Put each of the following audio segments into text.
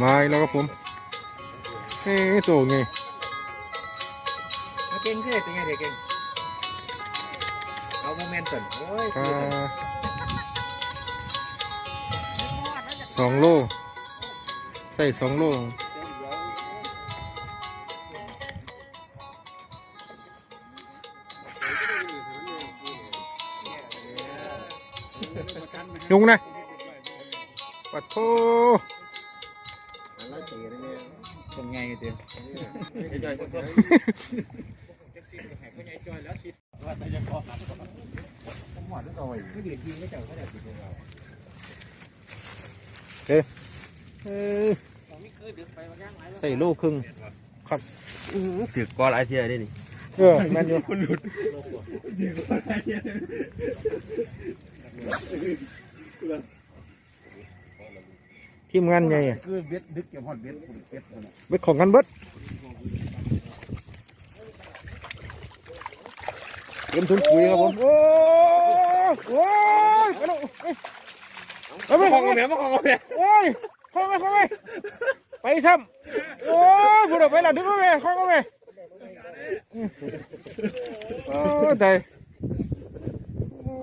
มาอีกแล้วครับผมเฮ้ยโตไงเอาเก่งขึ้นเป็นไงเด็กเก่งเอาโมเมนต์ก่อนโอ้ยปลาสองโลใส่สองโลยุงนะปัดโท เป็นไงเดี๋ยวไม่เดือดยิงไม่เจ้าเขาจะติดเราเออใส่โลครึ่งถือกอหลายเทียได้นี่ เออแม่นอยู่ ทีมงานใหญ่คือเบ็ดดึกเกี่ยวหอดเบ็ดเบ็ดเบ็ดของกันเบิดเตรียมถุงปุ๋ยครับผมโอ้โหไปแล้วไปไปของกันแบบของกันแบบโอ้ยของไปของไปไปซ้ำโอ้ยพูดออกไปแล้วดึงเข้าไปของเข้าไปโอ้ตายโอ้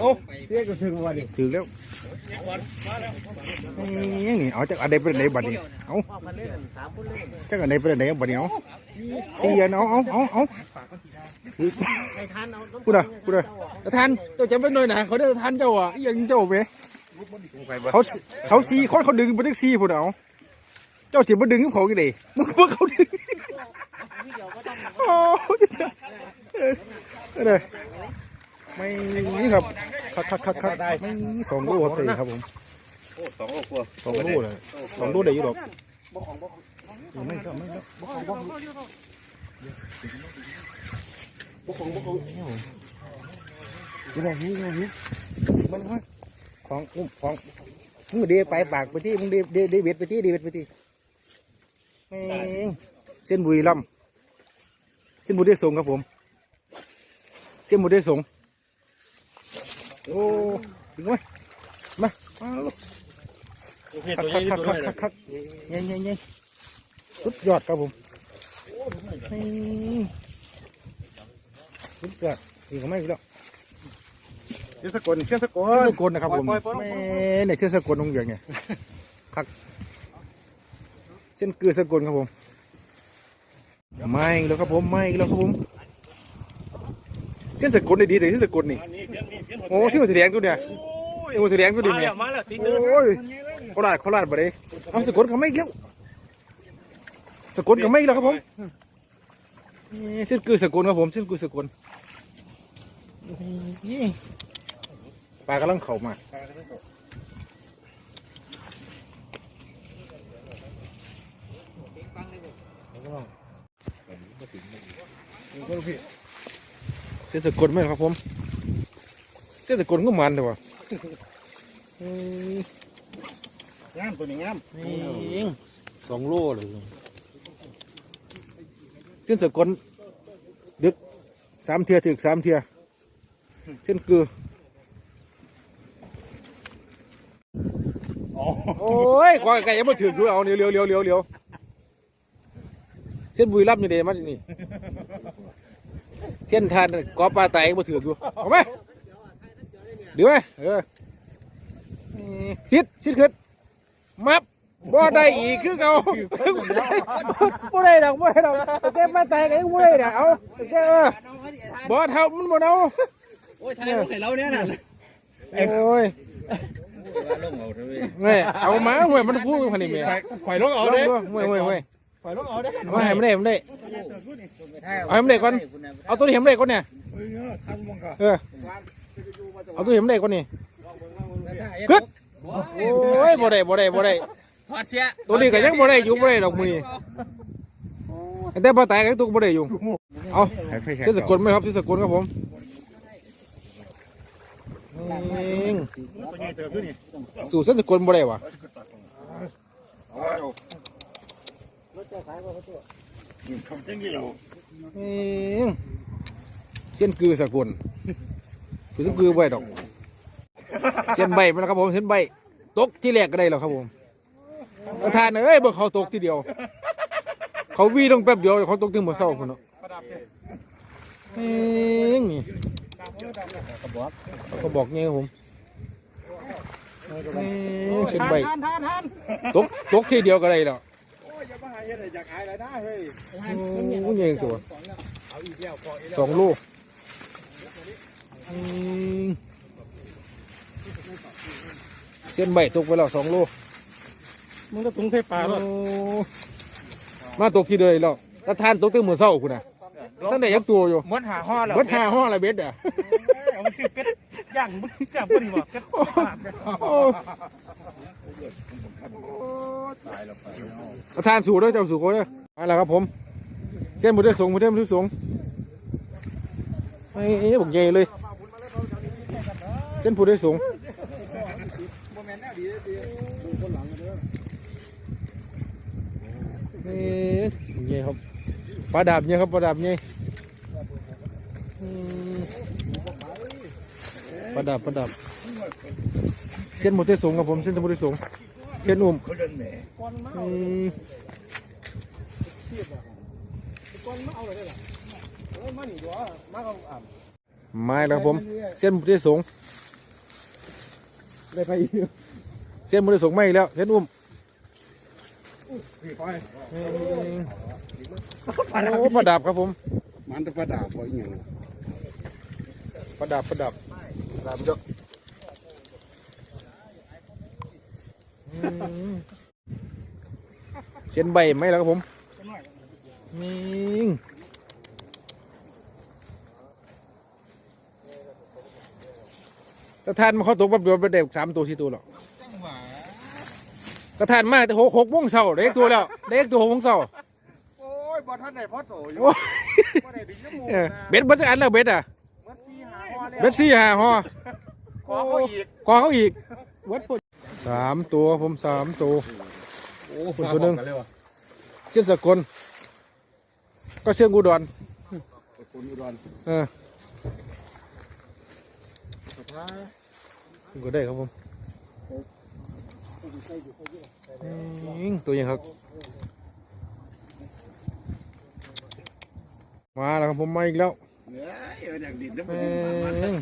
โอ้เรียกก็ถึงวันนี้ถึงแล้วนี่นี่เอาจากอันใดเป็นอันใดบัดนี้เอาจากอันใดเป็นอันใดบัดนี้เอาเสียนเอาเอาเอาเอาพูดอะพูดอะประธานเจ้าจะเป็นหน่อยนะเขาได้ประธานเจ้าอะอีหยังเจ้าไปเขาเขาซีคนเขาดึงไปดึงซีพูดเอาเจ้าสิบ่ดึงเขากี่เดมึงว่าเขาดึงโอ้ยเออเออ ไม่นี่ครับคักคักคักคักไม่สองลูกครับสี่ครับผมสองกว่าสองลูกเลยสองลูกได้อยู่หรอกไม่ก็ไม่ก็จะได้นี่ไงนี่มันว่าของอุ้มของมึงเดไปปากไปที่มึงเดเดเดเบ็ดไปที่เดเบ็ดไปที่แม่งเส้นบุรีลำเส้นบุรีส่งครับผม เส้นบุรีส่ง โอ้ถึงไหมมามาลูกโอเคคัตักวใหญ่คักตัวคักใหญ่คักคักเงี้ยเงี้ยเงี้ยสุดยอดครับผมนี่สุดยอดอีกไม่อีกแล้วเชื่อสกลเชื่อสกเชื่อล สกลนะครับผมแม่เนี่ยเชื่อสกลตรงอย่างเนี่ยคักเส้นเกลือสกลครับผมไม่อีกแล้วครับผมไม่อีกแล้วครับผม เส้นสกลได้ดีแต่เส้นสกลนี่โอ้เส้นหัวแดงตัวเนี่ยเส้นหัวแดงตัวเดียวเนี่ยมาแล้วตีโอ้ยเขาลาดเขาลาดบ่ได้เอาสกลเขาไม่อีกแล้วสกลเขาไม่อีกแล้วครับผมนี่เส้นคือสกลครับผมเส้นคือสกลนี่ปลากำลังเข้ามา เส้นสกลไหมครับผมเส้นสกลก็มันเลยวะอืมงามตัวนี้งามนี่สองโลเลยเส้นสกลดึกสามเทียถึกสามเทียเส้นคือโอ้ยควายไก่ยังไม่ถึงดูเอาเลี้ยวเลี้ยวเลี้ยวเลี้ยวเลี้ยวเส้นบุยรับนี่เดมันนี่ เส้นทานกอปลาไตยังไม่ถึงดูเอาไหมเดี๋ยวไหมเออนี่ซิดซิดขึ้นมับบ่ได้อีกคือเก่าบ่ได้ดอกบ่ได้ดอกแต่มาแตกเองบ่ได้ดอกเอาแต่เออบ่เท่ามันบ่เอาโอ้ยทายลงให้เราเนี่ยน่ะโอ้ยลงเอาเถอะเว้ยแม่เอามาห่วยมันพูดพันนี่แม่ข่อยลงเอาเอาเด้เด้ห่วยห่วยห่วยข่ อยลงเอาเด้เอาให้มันได้มันได้เอาให้มันได้ก่อนเอาตัวนี้ให้มันได้ก่อนเนี่ยทำมงกะเออเอาตัวนี้ให้มันได้ก่อนนี่กึดโอ้ยบ่ได้บ่ได้บ่ได้ถอดเสียตัวนี้ก็ยังบ่ได้อยู่บ่ได้ดอกมื้อนี้แต่บ่ตายก็ตัวบ่ได้อยู่เอาเสื้อสกลไหมครับเสื้อสกลครับผมนี่ตัวใหญ่เติบด้วยนี่สู่เสื้อสกลบ่ได้วะ ทำจังยี่อยู่นี่เส้นคือสกลคือสกคือใบดอก เส้นใบมันนะครับผมเส้นใบตกที่แรกก็ได้แล้วครับผมประธานเอ้ยเบิ่งเขาตกทีเดียว เขาวีต้องแป๊บเดียวเขาตกถึงหมดเศร้าคนเนาะเอ้ยนี่เขาบอกไงครับผมเอ้ยเช่นใบตกตกทีเดียวก็ได้แล้ว มาเฮ็ดอยากอายอะไรได้เฮ้ยโอ้ยใหญ่ตัวเอาอีกแล้วพออีกแล้วสองลูกเส้นใบตกไปแล้วสองลูกมึงก็ถุงใส่ปลาแล้วมาตกทีเดียวแล้วตาทานตกตั้งมือเศร้าคุณน่ะตั้งแต่ยักตัวอยู่มดหาห่อแล้ววัดหาห้ออะไรเบ็ดอะเอามาซื้อเป็ดย่างมึงย่างบ่ดีบ่เป็ดโอ้ ประธานสู่ด้วยเจ้าสู่คด้วยมาแล้วครับผม เส้นบุได้สูงบุได้บุได้สูงไอ้บอกใหญ่เลย เส้นผู้ได้สูงนี่ใหญ่ครับปลาดาบเนี่ยครับปลาดาบเนี่ยปลาดาบปลาดาบเส้นหมดได้สูงครับผม เส้นหมดได้สูง เส้นอุ่มอืมไม้แล้วครับผม เส้นหมดได้สูงได้ไปอีกเส้นหมดได้สูงไม่อีกแล้วเส้นอุ่มไปอืมโอ้ประดับครับผม มันจะประดาบบ่อีหยังประดับประดับประดับเยอะ อืมเส้นใบไหมแล้วครับผมนี่กระทานมาเข้าตกแบบเดียวไปเด็กสามตัวสี่ตัวหรอกกระทานมากแต่หกหกโมงเช้าเด็กตัวแล้วเด็กตัวหกโมงเช้าโอ้ยบ่ทันได้พอโตอยู่โอ้ยบ่ได้ถึงชั่วโมงเออนะเบ็ดเบ็ดจะอันแล้วเบ็ดอะมันสี่หาห่อแล้วเบ็ดสี่ห้าห่อขอเขาอีกกอเขาอีกวัดพด สามตัวผมสามตัว โอ้คนตัวหนึ่งเลยวะเชียงสกลก็เชียงอุดรคนอุดรเออก็ได้ครับผมอืมตัวยังครับ มาแล้วครับผมมาอีกแล้วเอ้ยเอออยากดินนะแม่ง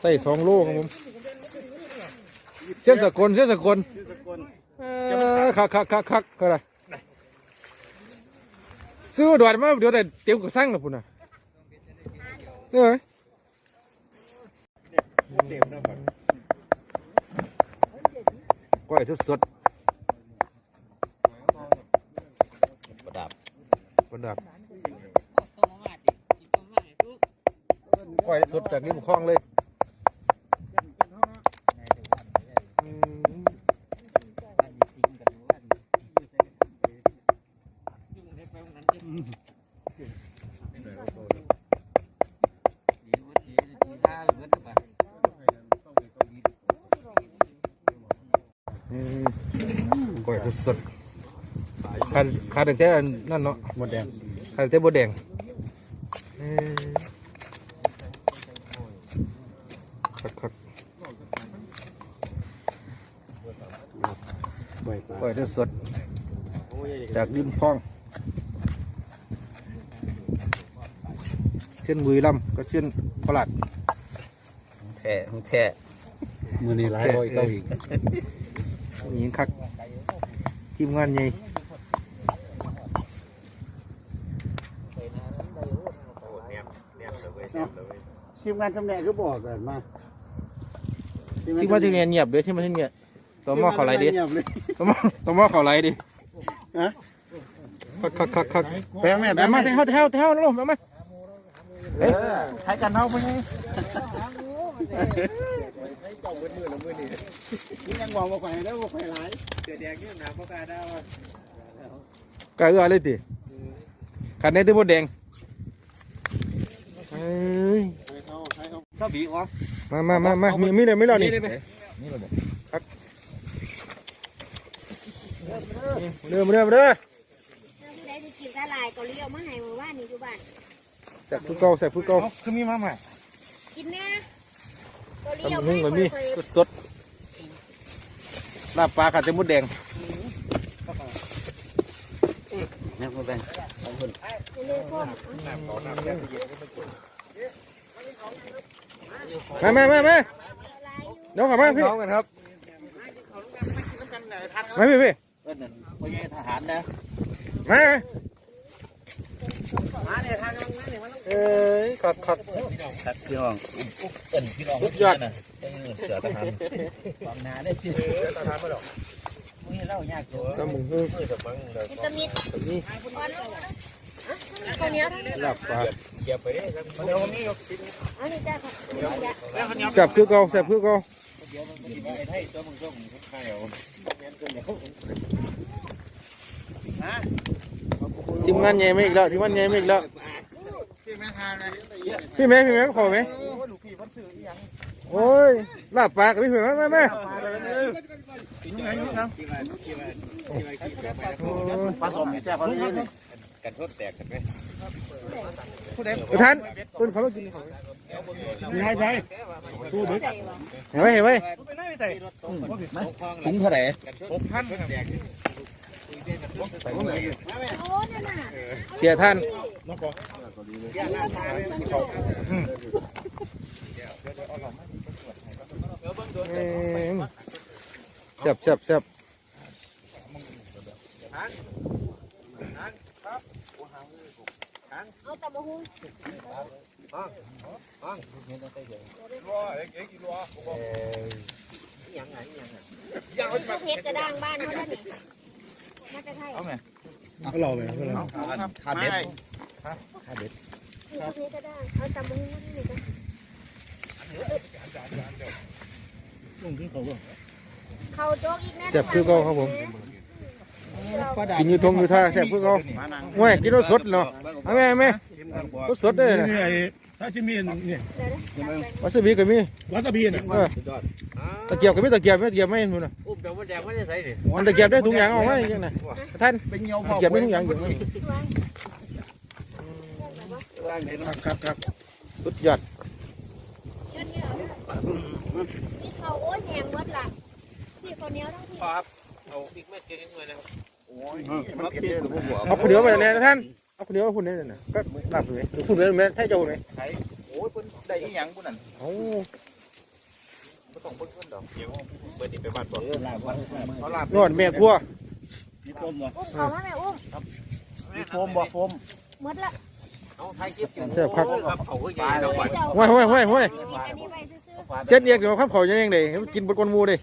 ใส่สองโลครับผมเส้นสกลเส้นสกลชื่อสกลเออคักคักคักคักก็ได้ซื้อด่วนมาเดี๋ยวได้เตรียมกับสั่งกับพุ่นน่ะเอ้ยเต็มแล้วก่อนก้อยทุดสดประดับประดับ ก้อยสดจากริมคลองเลยอืมอืมก้อยสดขาดขาดแต่อันนั่นเนาะหมดแดงขาดแต่บัวแดงเออคักคัก ใบปลา ก้ อยทุดสดจากริมคลอง เช่นบุรีรัมย์ก็เช่นโคราชแท้ของแท้มือนี้หลายร้อยเก้าอีกมีคักทีมงานใหญ่ทีมงานจำแนกก็บอกกันมาทีมงานที่เนี่ยเงียบเลยที่มาที่เนี่ยตัวหม้อเขาไหลดิเงียบเลย ตัวหม้อตัวหม้อเขาไหลดิฮะคักคักคักคักแปลงแม่แบมาเท่าเท่าเท่าแล้วลูกแบมาเอ๊ะใช้กันเท่าไปไงนี่ยังบอกว่าไฟแล้วว่าไฟหลายเสือแดงนี่หนาพวกกาได้ว่ากล้าเอื้อเลยติขันในตัวบดแดงเอ้ยใช้เขาใช้เขาชอบบีอ๋อมามามามามีมีเลยไม่รอนี่นี่เลยไหม เริ่มเริ่มเริ่มเรื่องที่ได้ที่กินสลายก็เลี้ยวมาให้มือว่านนี่อยู่บ้าน แสบผู้เก่าแสบผู้เก่าคือมีมาใหม่กินเนี่ยก็เลี้ยวตำบักหุ่งก็มีสดๆลาบปลาขาดแต่มดแดงเนี่ยพ่อแบงมามามามาเดี๋ยวกลับมาพี่น้องกันครับมาพี่พี่ เอิ้นนั่นพ่อใหญ่ทหารนะมาเอ้ยขัดขัดครับพี่น้องเอิ้นพี่น้องสุดยอดนะเอิ้นเสือทหารฟังนาได้สิเสือทหารมาดอกมึงเล่ายากตัวตำบักหุ่งวิตามินนี่ก่อนข้าวเหนียวทั้งนี้ลาบปลาเดี๋ยวนี้อันนี้จ้าค่ะแซ่บคือเก่าแซ่บคือเก่าเดี๋ยวมันสิไปให้ตัวมึงส่งข้าว ทีมงานใหญ่ไม่อีกแล้วทีมงานใหญ่ไม่อีกแล้วพี่แม่พี่แม่ขอไหมโอ้ยลาบปลากับพี่แม่มามามาโอ้ยผสมแซ่บเลยกันทดแตกกันไหมท่านคุณเขามากินเขาใช่ใช่เห็นไหมเห็นไหมถุงเท่าไหร่โอ้นั่นน่ะ เสียท่านเอ้ยแซ่บแซ่บแซ่บเอาตำบักหุ่งลูกเพชรกระด้างบ้านเขาได้นี่มาจะไทยก็รอไปก็รอขาดเด็ดลูกเพชรกระด้างเอาตำบักหุ่งมาที่นี่จ้ะลุงขึ้นเขาบ่เขาโจ๊กอีกนะแซ่บคือเก่าครับผมกินอยู่ทงอยู่ท่าแซ่บคือเก่าโอ้ยกินรสสดเนาะเอาแม่แม่รสสดเด้อนี่นะไอ้ถ้าจะมีนี่วาซาบิก็มีวัตบีน่ะเออ ตะเกียบก็มีตะเกียบไม่ตะเกียบไม่เห็นมั้ยนะอุ้มเดี๋ยวมันแดงไม่ได้ใส่ดิมันตะเกียบได้ถุงยางเอาไว้ยังไงท่านเป็นเงี้ยวตะเกียบได้ถุงยางอยู่ครับครับครับสุดยอดยืนเดียวนี่เขาโอ้ยแหงหมดละพี่เขาวเหนียวทั้งพี่เอาอีกแม่เก่งหน่อยนะครับโอ้ยมันเก็บได้หรือเปล่าเอาคนเดียวไปเลยนะท่านเอาคนเดียวเอาคนเดียวนะก็หลับเลยคุณเลยแม่ให้เจ้าเลยโอ้ยเพิ่นได้อีหยังพุ่นนั่นโอ้ บ่ต้องเบิ่งเพิ่นดอกเดี๋ยวเบิ่นสิไปบ้านบ่ลาบเขาลาบนอนแม่ครัวมีโฟมบ่อุ้มเขามาแม่อุ้มมีโฟมบ่โฟมหมดละเอาไทยเก็บอยู่แซ่บคักครับเขาคือใหญ่แล้วห้วยห้วยห้วยห้วยมีอันนี้ไปซื้อเช็ดเรียกเดี๋ยวข้ามเขาจะยังไงกินบนกวนมูเลย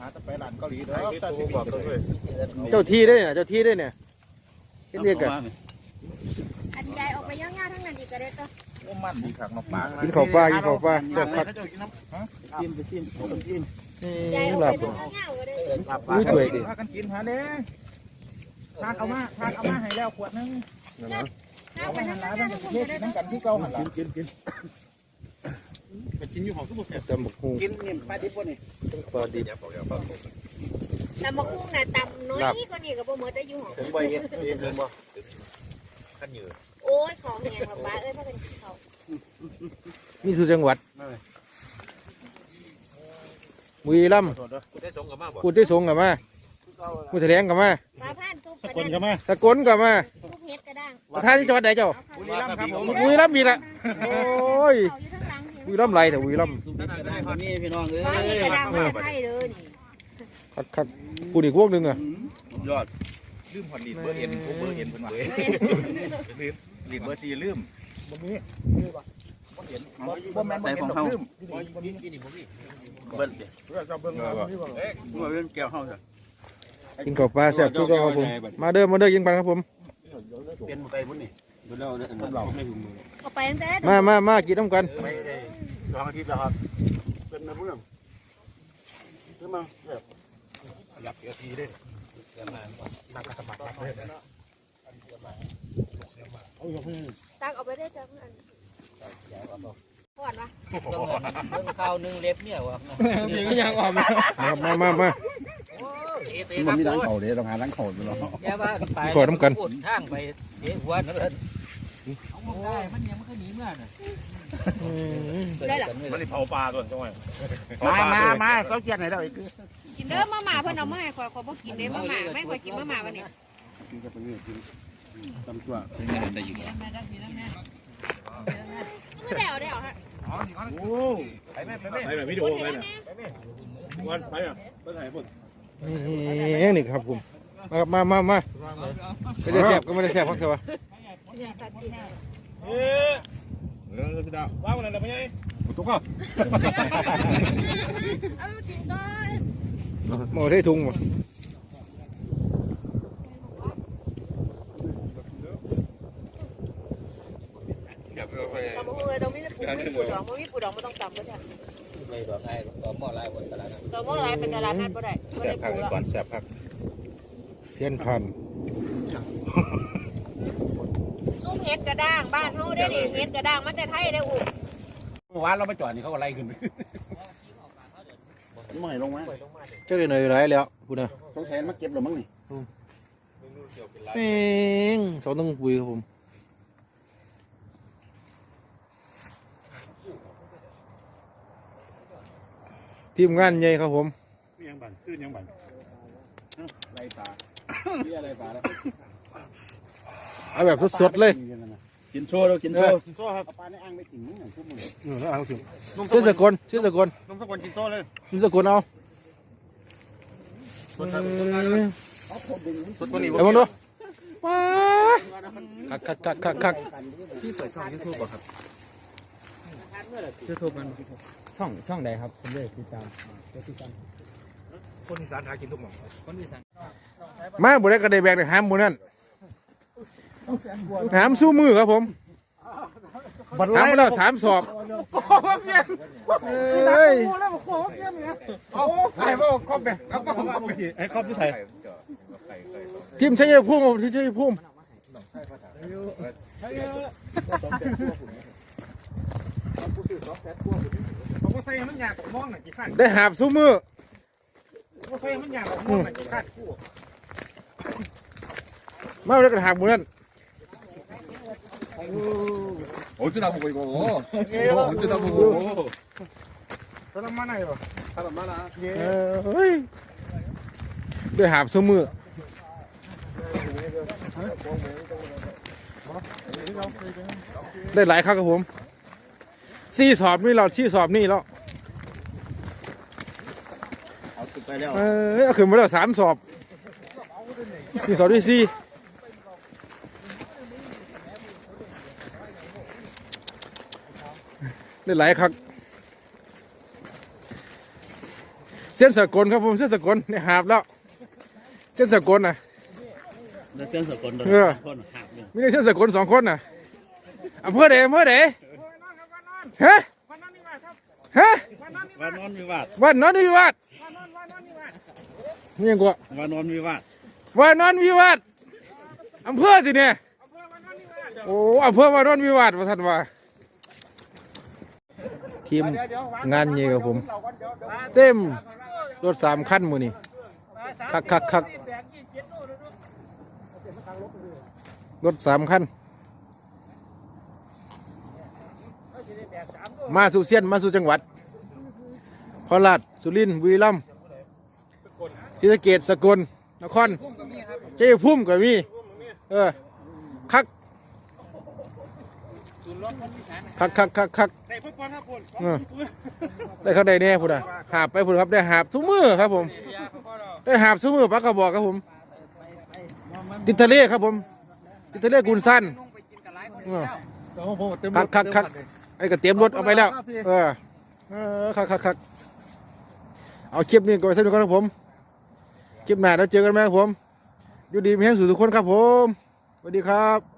หาแต่ไปร้านเกาหลีเด้อซาซิมิเจ้าที่ได้เนี่ยเจ้าที่ได้เนี่ยเช็ดเรียกกันๆอันใหญ่ออกไปย่างๆทั้งนั้นอีกก็ได้ตัวโอ้มันดีคักเนาะปากกินข้าวปลากินข้าวปลาแซ่บคัก ชิมไปชิมต้มชิมใหญ่ออกหลับไปทั้งย่างๆก็ได้อุ้ยสวยดิพากันกินหาเด้ทานเอามาทานเอามาให้แล้วขวดนึงเอาไปทั้งย่างๆทั้งคนเฮ็ก็ดได้น้ำกันที่เก่าหั่นล่ะกินกินไปกินอยู่ของทุกคนจำบักฮูกินนี่ปลาดิบบ่นี่ปลาดิบตำบักหุ่งน่ะตำน้อยกว่านี้ก็บ่หมดได้อยู่หรอกถึงบ่เฮ็ดเองถึงบ่คันยือโอ้ยของแหงหรอกป้าเอ้ยถ้าเป็นเขานี่คือจังหวัด บุรีรัมย์กูได้ส่งกับมาบ่กูได้สงกับมากูแถลงกับมาป้าผ่านทุบสกระกลด้างก็มาสกลกับมาทุบเฮ็ดกระด้างประธานที่จังหวัดไหนเจ้าบุรีรัมย์ครับผมบุรีรัมย์มีละโอ้ยเขาอยู่ทั้งหลังบุรีรัมย์ไรแต่บุรีรัมย์นี่พี่น้องเอ้ป้าเฮ็ดยกระด้างมาไทยเด้อนี่คักคักกูอีกพวกหนึ่งอะยอดลืมฮอดลีดเบอร์เอ็นกูเบอร์เอ็นเพิ่นว่าลืมลีดเบอร์4ลืมบ่มีบ่เห็นบ่แม่นบ่เห็นดอกลืม เบิ่นสิจะเบิ่งมาที่ว่าบ่เห็นแก้วเฮาจ้ะกินข้าวปลาแซ่บคือเก่าครับผม มาเด้อมาเด้อกินปลาครับผมเปลี่ยนไปพุ่นนี่เบิ่นแล้วเนี่ยเราไม่ถึงมือเอาไปตั้งแต่มามามากินน้ำกันไปได้สองอาทิตย์แล้วครับเป็นมาเมื่อขึ้นมาแบบหลับเสียทีได้นักสมัครรับเลยนะเอายู่เพิ่นตักเอาไปได้จ้ะเพื่อน ก่อนวะเรื่องข้าวนึ่งเล็บเนี่ยวะยังออกมามามามามันมีร้านเขาเดี๋ยวต้องหาร้านเขาอยู่แล้วแย่บ้านไปขอน้ำกันพูดทางไปเดี๋ยวหัวนั่นเลยเอามึงได้มันยังไม่เคยหนีเมื่อน่ะอืมได้หรอมันเผาปลาตัวจังหวะมามามาเขาเกียนไหนเราอีกกินเด้อมาหมาเพิ่นเอามาให้ข่อยข่อยบ่กินเด้อมาหมาไม่ข่อยกินมาหมาวันนี้กินกับนี่กินตำชั่วไม่ได้เอาได้เอาฮะ โอ้ไปแม่ไปแม่ไปแบบวิดีโอไปน่ะวันไปอะไปถ่ายผลนี่นี่ครับผมมามามาไม่ได้แสบก็ไม่ได้แสบเพราะเธอวะเออเออพี่ดาวว่างวันไหนเราไม่ใช่ตุ๊กอะเอามากินก่อนหมได้ทุงบ่อย่าไปไปตำมะเงยตรงนี้ปูมีปูดองบ่มีปูดองบ่ต้องตำก็ได้ไม่บอกไอ้ต่อหม้อลายบนตลาดนั้นตัวมะลายเป็นตลาดนัดบ่ได้บ่แสได้บพักปูแล้วก่อนแสบพักเทียนพันซุ่มเฮ็ดกระด้างบ้านเฮาได้ดิเฮ็ดกระด้างมันแต่ไทยได้อุ้มเมื่อวานเราไปจอดนี่เขาก็ไล่ขึ้นไม่ลงมาเจ้าได้หน่อยไรแล้วพูดนะต้องแสนมาเก็บหรือมั้งนี่เป้งสองต้องปุยครับผม ทีมงานใหญ่ครับผมยังบันขึ้นยังบันไล่ปลาที่อะไรปลาแล้วเอาแบบสดๆเลยกินโชว์เรากินโชว์กินโซ่ครับปลาในอ่างไม่ถึงนี่ชั่วโมงเออแล้วเอาสิเชื่อสกลเชื่อสกลนมสกุลกินโซ่เลยเชื่อสกลเอาสกุลนี่ไอ้บอลดูว้าคักคักคักคักคักพี่เปิดช่องยูทูบป่ะครับยูทูบมัน ช่องช่องใดครับผมเลยติดตามติดตามคนอีสานหากินทุกหม่องคนที่สั่งมาบุได้กระเดแบกเลยหามหมูนั่นหามสู้มือครับผมหามไปแล้วสามศอกเอ้ยไอ้พวกครบเลยครับไอ้ครอบที่ไทยทีมชัยภูมิทีมชัยภู ได้หาบซุ้มมือมาเขององนกี่ขั้นหากกระงมือนั่นโอ้จุดดาวบุกอีกโอ้ยจุดดาวบุกโอ้สลัมมาไหนวะสลัมมาละเฮ้ยด้หาบซุ้มมือได้หลายข้ากับผม สี่สอบนี่เราสี่สอบนี่แล้วเอาสุดไปแล้วเออเอาขึ้นมาแล้วสามสอบนี่สอบที่สี่ได้หลายครั้งเส้นสกลครับผมเส้นสกลเนี่ยหาบแล้ว เส้นสกลน่ะแล้วเส้นสกุลโดนเออคนหักเนี่ยมีแต่เส้นสกลสองคนน่ะอำเภอเดอำเภอเด ฮะฮะวานอนวิวาทวันนอนวิวาทนี่ยังกว่าวานอนวิวาทวันนอนวิวาทอำเภอสิเนี่ยโอ้อำเภอวานอนวิวาทว่าท่านว่าทีมงานนี้ครับผม เต็มรถสามคันมือนี่คักคักคักรถสามคัน มาสู่เซียนมาสู่จังหวัดโคราชสุรินทร์บุรีรัมศรีสะเกษสกลนครเจ้าพุ่มก็มีเออคักคักคักคักคักได้พวกคนครับคนเออได้เขาได้แน่พุ่นอะหาบไปพุ่นครับได้หาบทุกมือครับผม ได้หาบทุกมือปลากระบอกครับผม ติดทะเลครับผม ติดทะเลกุนสั้นคักคักคัก ไอ้ก็เตรียมรถเอาไปแล้ว เออเออคักคักคักเอาคลิปนี้ก็ไปสนุกกันครับผม คลิปหน้าเราเจอกันไหมครับผม อยู่ดีมีแห้งสู่ทุกคนครับผม สวัสดีครับ